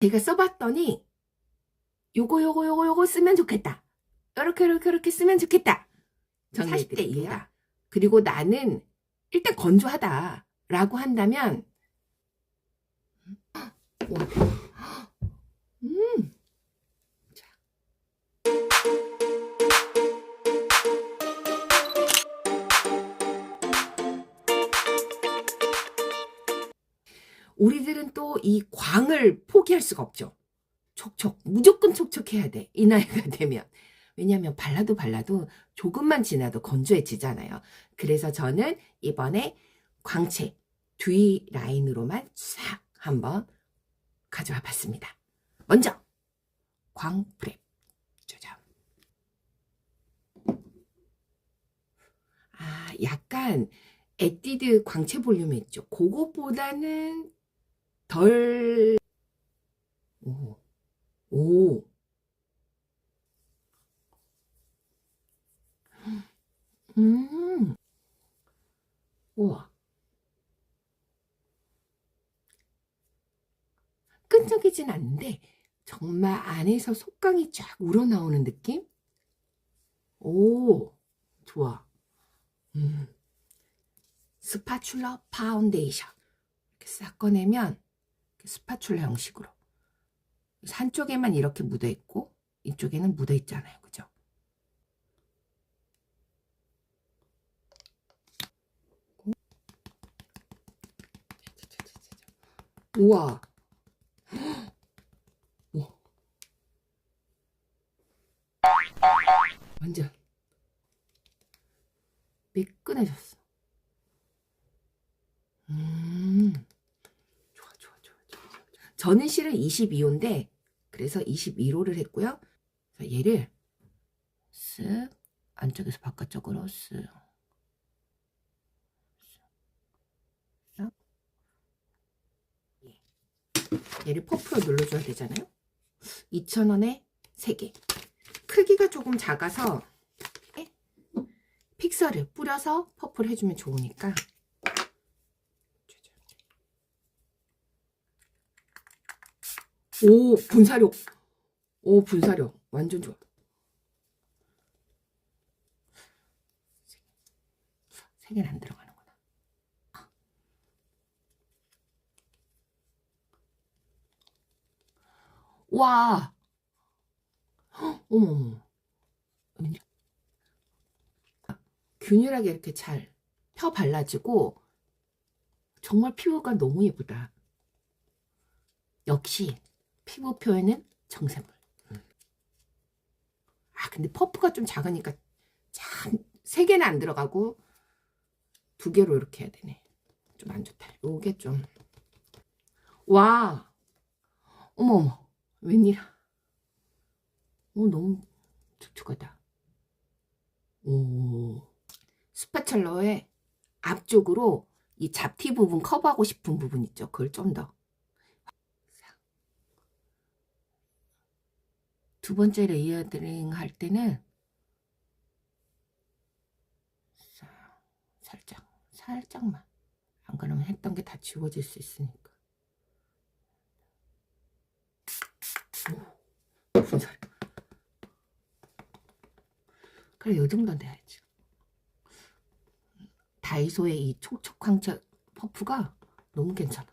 제가 써봤더니 요거 요거 요거 요거 쓰면 좋겠다. 요렇게 요렇게 요렇게 쓰면 좋겠다. 40대 이후다. 그리고 나는 일단 건조하다. 라고 한다면 와. 음. 우리들은 또 이 광을 포기할 수가 없죠. 촉촉, 무조건 촉촉해야 돼. 이 나이가 되면. 왜냐하면 발라도 발라도 조금만 지나도 건조해지잖아요. 그래서 저는 이번에 광채 뒤 라인으로만 싹 한번 가져와 봤습니다. 먼저 광프랩 짜잔. 아, 약간 에뛰드 광채 볼륨 있죠. 그것보다는 덜 오. 오. 음. 우와. 끈적이진 않는데 정말 안에서 속광이 쫙 우러나오는 느낌? 오, 좋아. 음. 스파츌러 파운데이션. 이렇게 싹 꺼내면 스파츌러 형식으로. 한쪽에만 이렇게 묻어 있고 이쪽에는 묻어 있잖아요. 그죠? 우와. 완전 매끈해졌어. 음. 좋아, 좋아, 좋아, 좋아, 좋아. 저는 실은 22호인데, 그래서 21호를 했고요. 얘를 쓱 안쪽에서 바깥쪽으로 쓱. 쓱. 예. 얘를 퍼프로 눌러줘야 되잖아요. 2,000원에 3개. 크기가 조금 작아서 예? 픽서를 뿌려서 퍼프를 해주면 좋으니까 오 분사력. 오 분사력. 완전 좋아. 세 개는 안 들어가는구나. 와! 어머머 왠지 균일하게 이렇게 잘 펴 발라지고 정말 피부가 너무 예쁘다. 역시 피부 표현은 정샘물. 아, 근데 퍼프가 좀 작으니까 참, 세 개는 안 들어가고 두 개로 이렇게 해야 되네. 좀 안 좋다. 요게 좀. 와. 어머, 어머. 웬일이야. 오, 너무 촉촉하다. 오. 스파츌러의 앞쪽으로 이 잡티 부분 커버하고 싶은 부분 있죠. 그걸 좀 더. 두 번째 레이어드링 할 때는 살짝 살짝만. 안 그러면 했던 게 다 지워질 수 있으니까. 오, 분살. 그래 요 정도는 돼야지. 다이소의 이 촉촉광채 퍼프가 너무 괜찮아.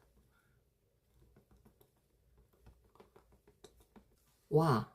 와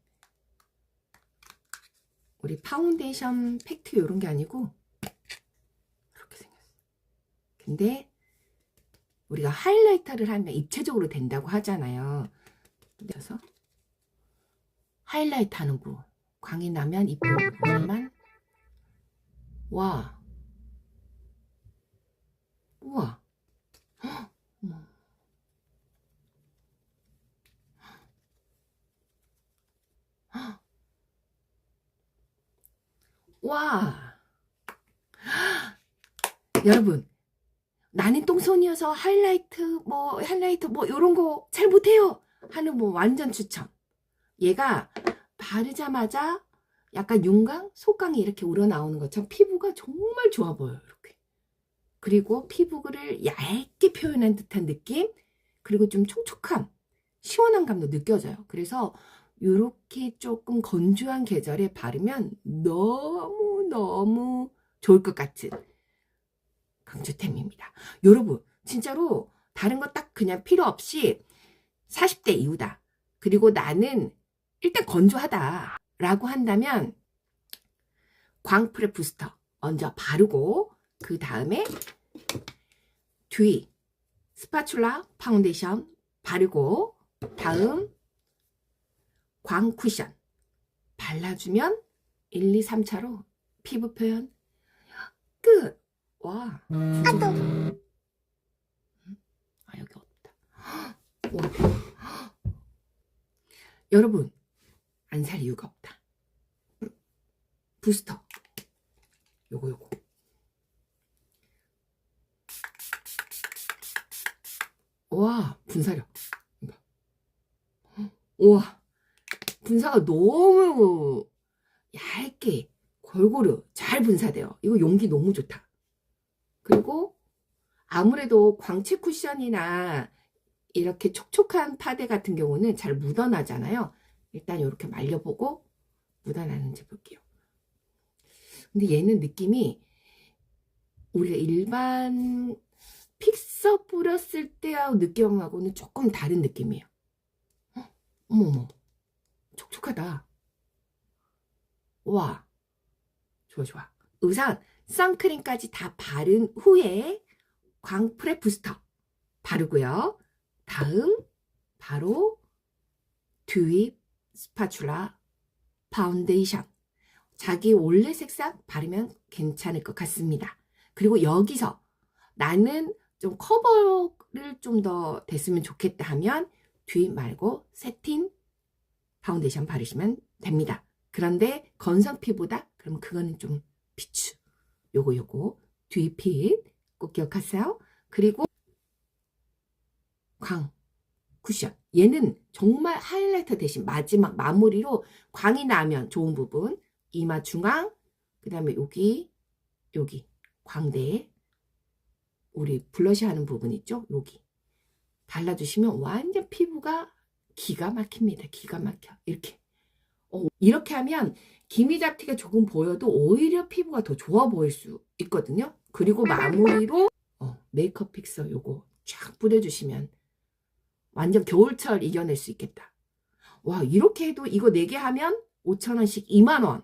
우리 파운데이션 팩트 이런 게 아니고 이렇게 생겼어. 근데 우리가 하이라이터를 하면 입체적으로 된다고 하잖아요. 그래서 하이라이트 하는 거 광이 나면 이 부분만 와 우와 와. 여러분, 나는 똥손이어서 하이라이트, 뭐, 하이라이트, 뭐, 요런 거 잘 못해요. 하는 뭐, 완전 추천. 얘가 바르자마자 약간 윤광, 속광이 이렇게 우러나오는 것처럼 피부가 정말 좋아 보여요. 이렇게. 그리고 피부를 얇게 표현한 듯한 느낌, 그리고 좀 촉촉함, 시원한 감도 느껴져요. 그래서 이렇게 조금 건조한 계절에 바르면 너무너무 좋을 것 같은 강추템입니다. 여러분, 진짜로 다른 거 딱 그냥 필요 없이 40대 이후다. 그리고 나는 일단 건조하다. 라고 한다면 광프레 부스터 먼저 바르고 그 다음에 뒤 스파츌라 파운데이션 바르고 다음 광 쿠션 발라주면 1, 2, 3차로 피부 표현 끝! 와, 진짜 좋다. 음? 아, 여기 없다. 와. 여러분, 안 살 이유가 없다. 부스터. 요거, 요거. 와, 분사력. 우와, 분사가 너무 얇게 골고루 잘 분사돼요. 이거 용기 너무 좋다. 그리고 아무래도 광채 쿠션이나 이렇게 촉촉한 파데 같은 경우는 잘 묻어나잖아요. 일단 이렇게 말려보고 묻어나는지 볼게요. 근데 얘는 느낌이 우리가 일반 픽서 뿌렸을 때하고 느낌하고는 조금 다른 느낌이에요. 어? 어머머, 촉촉하다. 와, 좋아 좋아. 우선 선크림까지 다 바른 후에 광프레 부스터 바르고요. 다음 바로 듀입 스파츌라 파운데이션 자기 원래 색상 바르면 괜찮을 것 같습니다. 그리고 여기서 나는 좀 커버를 좀 더 됐으면 좋겠다 하면 듀입 말고 세틴 파운데이션 바르시면 됩니다. 그런데 건성 피부다? 그럼 그거는 좀 비추. 요거 요거 듀입핏 꼭 기억하세요. 그리고 광 쿠션. 얘는 정말 하이라이터 대신 마지막 마무리로 광이 나면 좋은 부분 이마 중앙 그 다음에 여기 여기 광대에 우리 블러시 하는 부분 있죠? 여기 발라주시면 완전 피부가 기가 막힙니다. 기가 막혀. 이렇게 어, 이렇게 하면 기미 잡티가 조금 보여도 오히려 피부가 더 좋아 보일 수 있거든요. 그리고 마무리로 어, 메이크업 픽서 요거 쫙 뿌려주시면 완전 겨울철 이겨낼 수 있겠다. 와 이렇게 해도 이거 4개 하면 5천원씩 2만원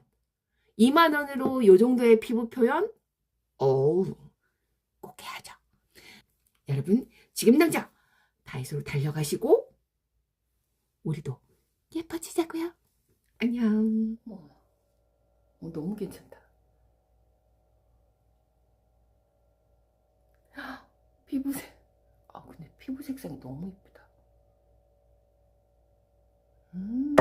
2만원으로 요 정도의 피부 표현 어우 꼭 해야죠. 여러분 지금 당장 다이소로 달려가시고 우리도 예뻐지자고요. 안녕. 어, 어, 너무 괜찮다. 헉, 피부색. 아 근데 피부 색상이 너무 이쁘다. 음.